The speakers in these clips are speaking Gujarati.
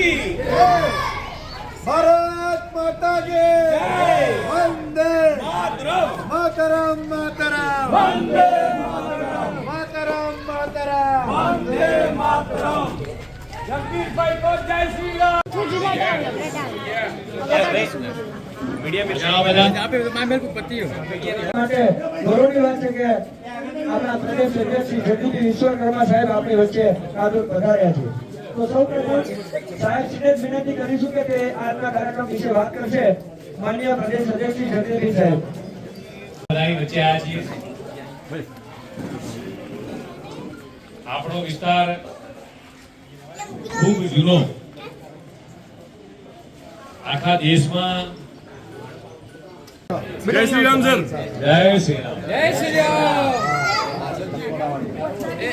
કી ભારત માતા કે વંદે. માતરમ. માતરમ વંદે માતરમ. માતરમ વંદે માતરમ. જગદીશભાઈ કો જય શ્રી રામ. મીડિયા મિત્ર. આપે તો મામેલ પતિ માટે ગૌરવની વાત છે કે આપણા પ્રદેશ અધ્યક્ષ ઈશ્વર કર્મા સાહેબ આપણી વચ્ચે કાદુ પધાર્યા છે. તો સૌ સાહેબ શ્રીને વિનંતી કરીશું કે તે આજના કાર્યક્રમ વિશે વાત કરશે. માન્ય પ્રદેશ અધ્યક્ષ શ્રી જગદીશ સાહેબ. આપણો વિસ્તાર ખૂબ જૂનો. આખા દેશમાં જય શ્રી રામ જય શ્રી રામ. જય શ્રી રામ.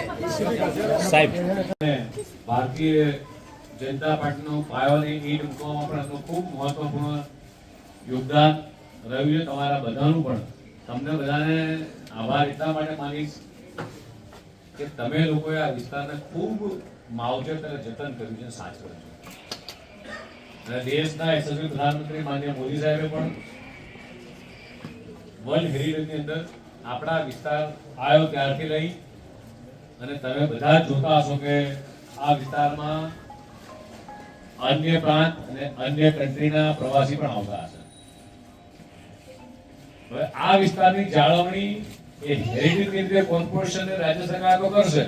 અને ભારતીય જનતા પાર્ટીનો પાયોની ઈટ મૂકવામાં પણ ખૂબ મહત્વપૂર્ણ યોગદાન રહ્યું છે તમારા બધાનું પણ. તમને બધાને આભાર. એટલા માટે માનીશ કે તમે લોકોએ આ વિસ્તારને ખૂબ માવજત અને જતન કર્યું છે સાચવ્યું છે. અને દેશના યશસ્વી પ્રધાનમંત્રી માનનીય મોદી સાહેબે પણ વર્લ્ડ હેરિટેજની અંદર આપણા વિસ્તાર આવ્યો ત્યારથી લઈ અને તમે બધા જોતા હશો કે આ વિસ્તારમાં અન્ય પ્રાંત અને અન્ય કન્ટ્રીના પ્રવાસી પણ આવતા હશે. હવે આ વિસ્તારની જાળવણી એ હેરિટેજ કેન્દ્રીય કોર્પોરેશન રાજ્ય સરકાર તો કરશે.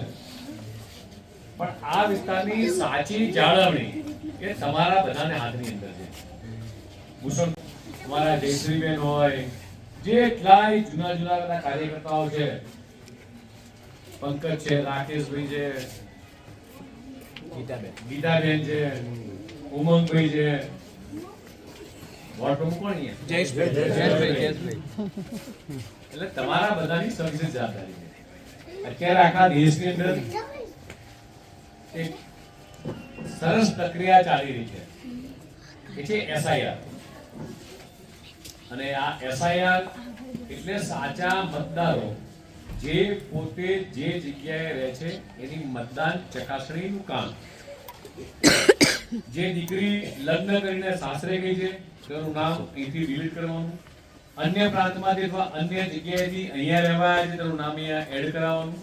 પણ આ વિસ્તારની સાચી જાળવણી એ તમારા બધાને હાથની અંદર છે. ભૂષણ તમારા જયશ્રીબેન હોય જેટલાય જૂના જૂના બધા કાર્યકર્તાઓ છે પંકજ છે રાકેશભાઈ છે ગીતાબેન. છે ઉમંગભાઈ છે. વોટ કોણ અહીંયા? એટલે તમારા બધાની સવિશેષ જવાબદારી અત્યારે આખા દેશની અંદર એક સરસ પ્રક્રિયા ચાલી રહી છે. એ છે એસઆઈઆર અને આ એસઆઈઆર એટલે સાચા મતદારો જે પોતે જે જગ્યાએ રહે છે, એની મતદાન ચકાસણીનું કામ. જે દીકરી લગ્ન કરીને સાસરે ગઈ છે, તેનું નામ અહીંથી ડિલીટ કરવાનું. અન્ય પ્રાંતમાંથી અથવા અન્ય જગ્યાએથી અહીંયા રહેવા છે, તેનું નામ અહીંયા એડ કરાવવાનું.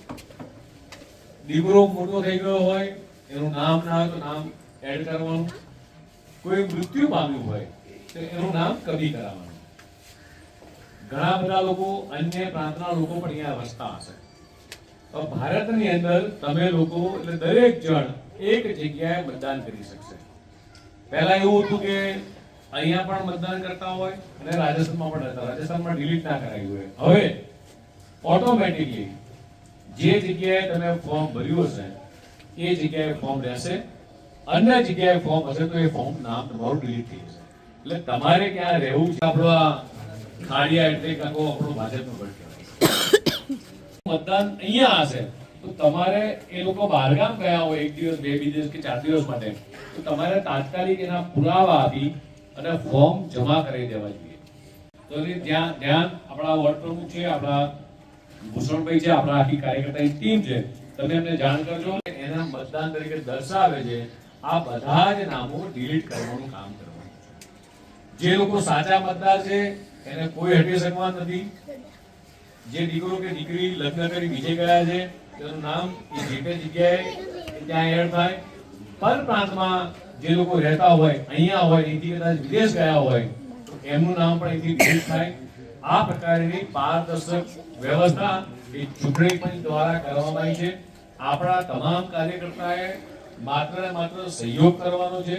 દીકરો મોટો થઈ ગયો હોય, એનું નામ ના હોય તો નામ એડ કરવાનું. કોઈ મૃત્યુ પામ્યું હોય, તો એનું નામ કબી કરાવવાનું. ઘણા બધા લોકો અન્ય પ્રાંતના લોકો પણ અહીંયા વસતા હશે. તો ભારતની અંદર તમે લોકો, એટલે દરેક જણ એક જગ્યાએ મતદાન કરી શકશે. પહેલા એવું હતું કે અહીંયા પણ મતદાન કરતા હોય અને રાજસ્થાનમાં પણ રહેતા રાજસ્થાનમાં ડિલીટ ના કરાયું હોય. હવે ઓટોમેટિકલી જે જગ્યાએ તમે ફોર્મ ભર્યું હશે, એ જગ્યાએ ફોર્મ રહેશે. અન્ય જગ્યાએ ફોર્મ હશે તો એ ફોર્મ નામ તમારું ડિલીટ થઈ જશે. એટલે તમારે ક્યાં રહેવું છે? આપણો આ ખાડિયા એટલે કાંકો આપણો ભાજપનો ગઢ મતદાન અહીંયા હશે. તો તમારે એ લોકો બહારગામ ગયા હોય એક દિવસ, બે દિવસ કે ચાર દિવસ માટે, તો તમારે તાત્કાલિક એના પુરાવા આપી અને ફોર્મ જમા કરી દેવા જોઈએ. તો ધ્યાન ધ્યાન આપણા વોર્ડ પ્રમુખ છે, આપણા ભૂષણભાઈ છે, આપણા આખી કાર્યકર્તાની ટીમ છે. તમે એમને જાણ કરજો એના મતદાન તરીકે દર્શાવે છે, આ બધા જ નામો ડિલીટ કરવાનું કામ કરવાનું જે લોકો સાચા મતદાર છે એને કોઈ હટી શકવા નથી. જે દીકરો કે દીકરી લગ્ન કરી બીજે ગયા છે, તેનું નામ એ જે તે જગ્યાએ ત્યાં એડ થાય. પર પ્રાંતમાં જે લોકો રહેતા હોય, અહીંયા હોય, અહીંથી કદાચ વિદેશ ગયા હોય, એમનું નામ પણ અહીંથી ડિલીટ થાય. આ પ્રકારની પારદર્શક વ્યવસ્થા એ ચૂંટણી પંચ દ્વારા કરવામાં આવી છે. આપણા તમામ કાર્યકર્તાએ માત્ર માત્ર સહયોગ કરવાનો છે.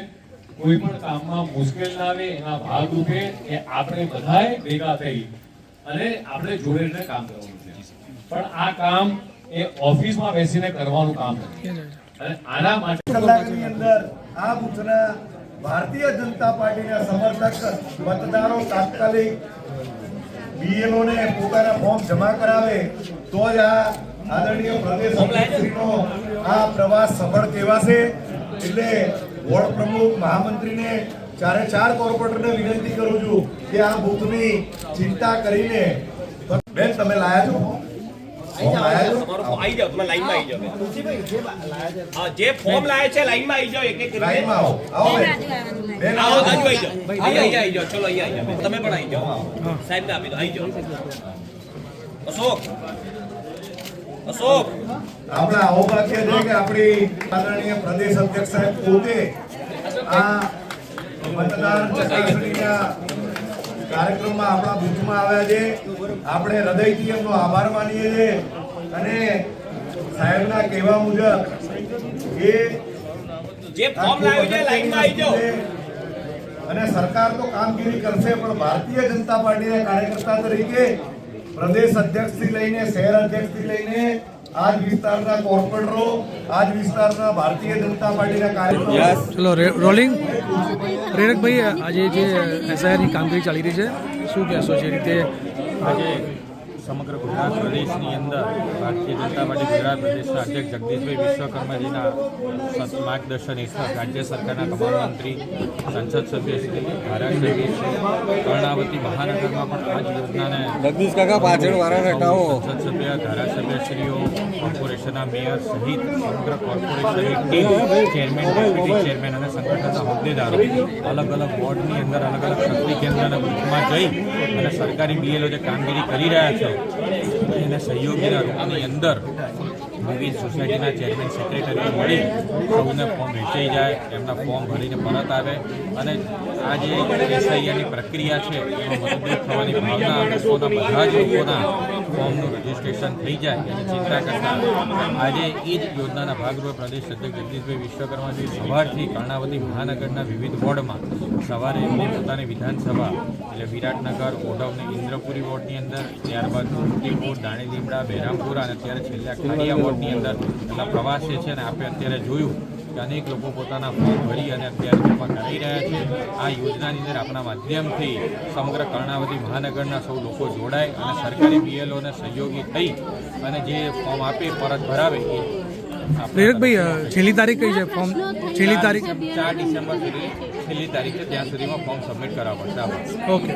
કોઈ પણ કામમાં મુશ્કેલ ના આવે એના ભાગરૂપે એ આપણે બધાએ ભેગા થઈ અને આપણે જોડે જોડે કામ કરવાનું છે. પણ આ કામ એ ઓફિસમાં બેસીને કરવાનું કામ નથી. અને આના માટે કલાકની અંદર આ બુથના ભારતીય જનતા પાર્ટીના સમર્થક મતદારો તાત્કાલિક બીએલઓ ને પોતાના ફોર્મ જમા કરાવે તો જ આ આદરણીય પ્રદેશ આ પ્રવાસ સફળ કહેવાશે. એટલે વોર્ડ પ્રમુખ મહામંત્રીને ચારે ચાર કોર્પોરેટરને વિનંતી કરું છું કે આ બૂથની ચિંતા કરીને બેન તમે લાયા છો? ફોર્મ લાયા આવી જાઓ જે ફોર્મ લાવે છે લાઈનમાં આવી જાઓ એક એક આવો. આવો બેન. આવો આવો. જાઓ. અહીંયા અહીંયા આવી. જાઓ. ચલો અહીંયા આવી જાઓ તમે પણ આવી જાઓ. સાહેબને આપી દો આવી જાઓ. અશોક. અશોક. આપણા અહોભાગ્ય છે કે આપણી આદરણીય પ્રદેશ અધ્યક્ષ સાહેબ પોતે આ મતદાર ચકાસણીના કાર્યક્રમમાં આપણા બુથમાં આવ્યા છે. આપણે હૃદયથી એમનો આભાર માનીએ છીએ અને સાહેબના કહેવા મુજબ એ જે ફોર્મ લાવ્યું છે લાઈનમાં આવી જાઓ. અને સરકાર તો કામગીરી કરશે પણ ભારતીય જનતા પાર્ટીના કાર્યકર્તા તરીકે પ્રદેશ અધ્યક્ષથી લઈને શહેર અધ્યક્ષથી લઈને આજ વિસ્તારના કોર્પોરેટરો આજ વિસ્તારના ભારતીય જનતા પાર્ટીના કાર્યકરો. ચલો રે- રોલિંગ પ્રેરકભાઈ આજે જે એસઆઈઆરની કામગીરી ચાલી રહી છે શું કહેશો? છે રીતે આજે સમગ્ર ગુજરાત પ્રદેશની અંદર ભારતીય જનતા પાર્ટી ગુજરાત પ્રદેશના અધ્યક્ષ જગદીશભાઈ વિશ્વકર્માજીના માર્ગદર્શન હેઠળ રાજ્ય સરકારના તમામ મંત્રી સંસદ સભ્યશ્રી ધારાસભ્યશ્રી કર્ણાવતી મહાનગરમાં પણ આ જ યોજનાને જગદીશ કાકા પાછળ વાળા રટાવો સંસદ સભ્ય ધારાસભ્યશ્રીઓ કોર્પોરેશનના મેયર સહિત સમગ્ર કોર્પોરેશનની ટીમ ચેરમેન ડેપ્યુટી ચેરમેન અને સંગઠનના હોદ્દેદારો અલગ અલગ વોર્ડની અંદર અલગ અલગ શક્તિ કેન્દ્રના બુથમાં જઈ અને સરકારી બીએલઓ જે કામગીરી કરી રહ્યા છે એને સહયોગીના રૂપની અંદર વિવિધ સોસાયટીના ચેરમેન સેક્રેટરીને મળી સૌને ફોર્મ વેચાઈ જાય, એમના ફોર્મ ભરીને પરત આવે અને આ જે એસઆઈઆની પ્રક્રિયા છે, એમાં મદદરૂપ થવાની ભાવના અને સોના બધા જ લોકોના ફોર્મનું રજીસ્ટ્રેશન થઈ જાય એની ચિંતા કરતા આજે એ જ યોજનાના ભાગરૂપે પ્રદેશ અધ્યક્ષ જગદીશભાઈ વિશ્વકર્માજી સવારથી કર્ણાવતી મહાનગરના વિવિધ વોર્ડમાં સવારે એમની પોતાની વિધાનસભા એટલે વિરાટનગર ઓઢવ ઇન્દ્રપુરી વોર્ડની અંદર, ત્યારબાદ મોતીપુર દાણી લીમડા બહેરામપુર અને અત્યારે છેલ્લા ખાડિયા વોર્ડની અંદર એટલા પ્રવાસે છે ને આપણે અત્યારે જોયું કે અનેક લોકો પોતાના ફોર્મ ભરી અને અત્યારે જમા કરાવી રહ્યા છે. આ યોજનાની અંદર આપણા માધ્યમથી સમગ્ર કર્ણાવતી મહાનગરના સૌ લોકો જોડાય અને સરકારી બીએલઓને સહયોગી થઈ અને જે ફોર્મ આપે પરત ભરાવે એ પ્રેરકભાઈ છેલ્લી તારીખ કઈ છે ફોર્મ? છેલ્લી તારીખ? ચાર ડિસેમ્બર સુધી છેલ્લી તારીખ છે ત્યાં સુધીમાં ફોર્મ સબમિટ કરાવવા પડશે ઓકે.